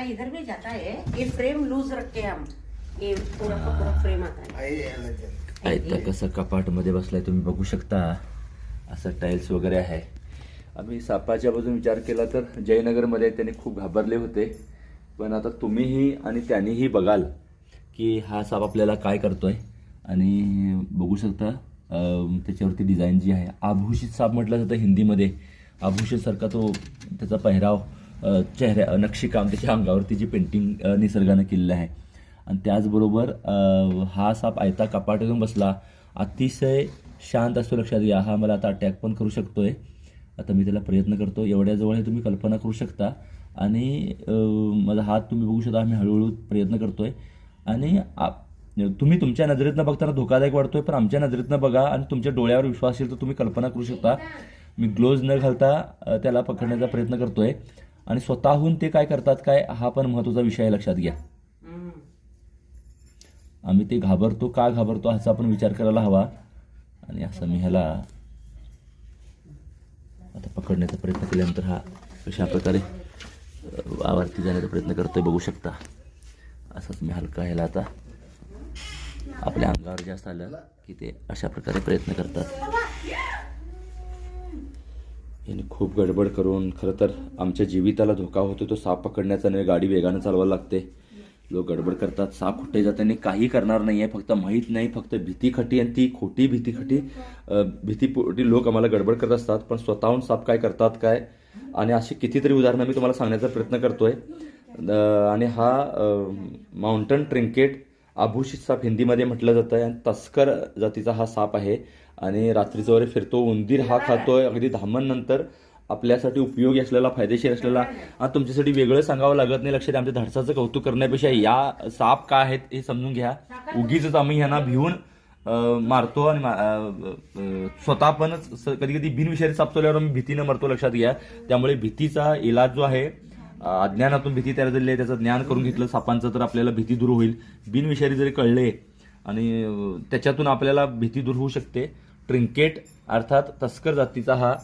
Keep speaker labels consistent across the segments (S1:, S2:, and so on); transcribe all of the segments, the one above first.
S1: अच्छा इधर भी जाता है। ये फ्रेम लूज रखते हैं हम। ये पूरा का पूरा फ्रेम आता है।
S2: आयता कसं कपाटमध्ये बसलाय तुम्ही बघू शकता। असं टाईल्स वगैरे आहे। आम्ही सापाच्या बाजून विचार केला तर जयनगरमध्ये त्यांनी खूप घाबरले होते. पण आता तुम्हीही आणि त्यांनीही बघाल की हा साप आपल्याला काय करतोय. आणि बघू शकता त्याच्यावरती डिझाईन जी आहे आभूषित साप म्हटलं जातं हिंदीमध्ये. आभूषितसारखा तो त्याचा पहिराव चेहऱ्या नक्षीकाम त्याच्या अंगावरती जी पेंटिंग निसर्गानं केलेलं आहे. आणि त्याचबरोबर हा साप आयता कपाट येऊन बसला. अतिशय शांत असतो लक्षात घ्या. हा मला आता अटॅक पण करू शकतो आहे आता मी त्याला प्रयत्न करतो. एवढ्याजवळ हे तुम्ही कल्पना करू शकता. आणि माझा हात तुम्ही बघू शकता. आम्ही हळूहळू प्रयत्न करतो आहे आणि आप- तुम्ही तुमच्या नजरेतनं बघताना धोकादायक वाटतो आहे पण आमच्या नजरेतनं बघा आणि तुमच्या डोळ्यावर विश्वास असेल तर तुम्ही कल्पना करू शकता. मी ग्लोव्ज न घालता त्याला पकडण्याचा प्रयत्न करतो आहे आणि स्वतःहून ते काय करतात काय हा पण महत्त्वाचा विषय आहे लक्षात घ्या. आम्ही ते घाबरतो का घाबरतो ह्याचा आपण विचार करायला हवा. आणि असं मी ह्याला आता पकडण्याचा प्रयत्न केल्यानंतर हा कशा प्रकारे आवारती आवर्ती जाण्याचा प्रयत्न करतोय बघू शकता. असंच मी हलका ह्याला आता आपल्या अंगावर जास्त आलं की ते अशा प्रकारे प्रयत्न करतात. यांनी खूप गडबड करून खरं तर आमच्या जीविताला धोका होतो तो साप पकडण्याचा नाही गाडी वेगानं चालवायला लागते. लोक गडबड करतात साप कुठे जाताना काही करणार नाही आहे फक्त माहीत नाही फक्त भीती खटी आणि ती खोटी भीती खटी भीतीपोटी लोक आम्हाला गडबड करत असतात पण स्वतःहून साप काय करतात काय? आणि अशी कितीतरी उदाहरणं मी तुम्हाला सांगण्याचा प्रयत्न करतोय. आहे आणि हा माउंटन ट्रिंकेट आभूषित साप हिंदीमध्ये म्हटलं जातं आहे. आणि तस्कर जातीचा हा साप आहे. आणि रात्रीचं वगैरे फिरतो उंदीर हा खातोय. अगदी धामण नंतर आपल्यासाठी उपयोगी असलेला फायदेशीर असलेला. आणि तुमच्यासाठी वेगळं सांगावं लागत नाही. लक्षात आमच्या धाडसाचं कौतुक करण्यापेक्षा या साप काय आहेत हे समजून घ्या. उगीच आम्ही ह्यांना भिवून मारतो आणि मा- स्वतः पणच कधी कधी बिनविषारी साप चालल्यावर आम्ही भीतीनं मरतो लक्षात घ्या. त्यामुळे भीतीचा इलाज जो आहे अज्ञानातून भीती तयार झाली आहे त्याचं ज्ञान करून घेतलं सापांचं तर आपल्याला भीती दूर होईल. बिनविषारी जरी कळले आणि त्याच्यातून आपल्याला भीती दूर होऊ शकते. ट्रिंकेट अर्थात तस्कर जातीचा हा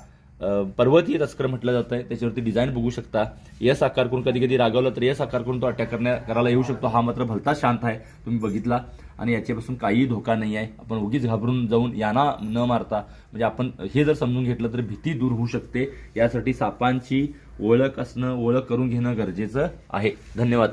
S2: पर्वतीय तस्कर म्हटलं जात आहे त्याच्यावरती डिझाईन बघू शकता. यस आकार करून कधी कधी रागवला तर यस आकार करून तो अटॅक करण्या करायला येऊ शकतो. हा मात्र भलता शांत आहे. तुम्ही बघितला. आणि याच्यापासून काहीही धोका नाही आहे. आपण उगीच घाबरून जाऊन यांना न मारता म्हणजे आपण हे जर समजून घेतलं तर भीती दूर होऊ शकते. यासाठी सापांची ओळख असणं ओळख करून घेणं गरजेचं आहे. धन्यवाद.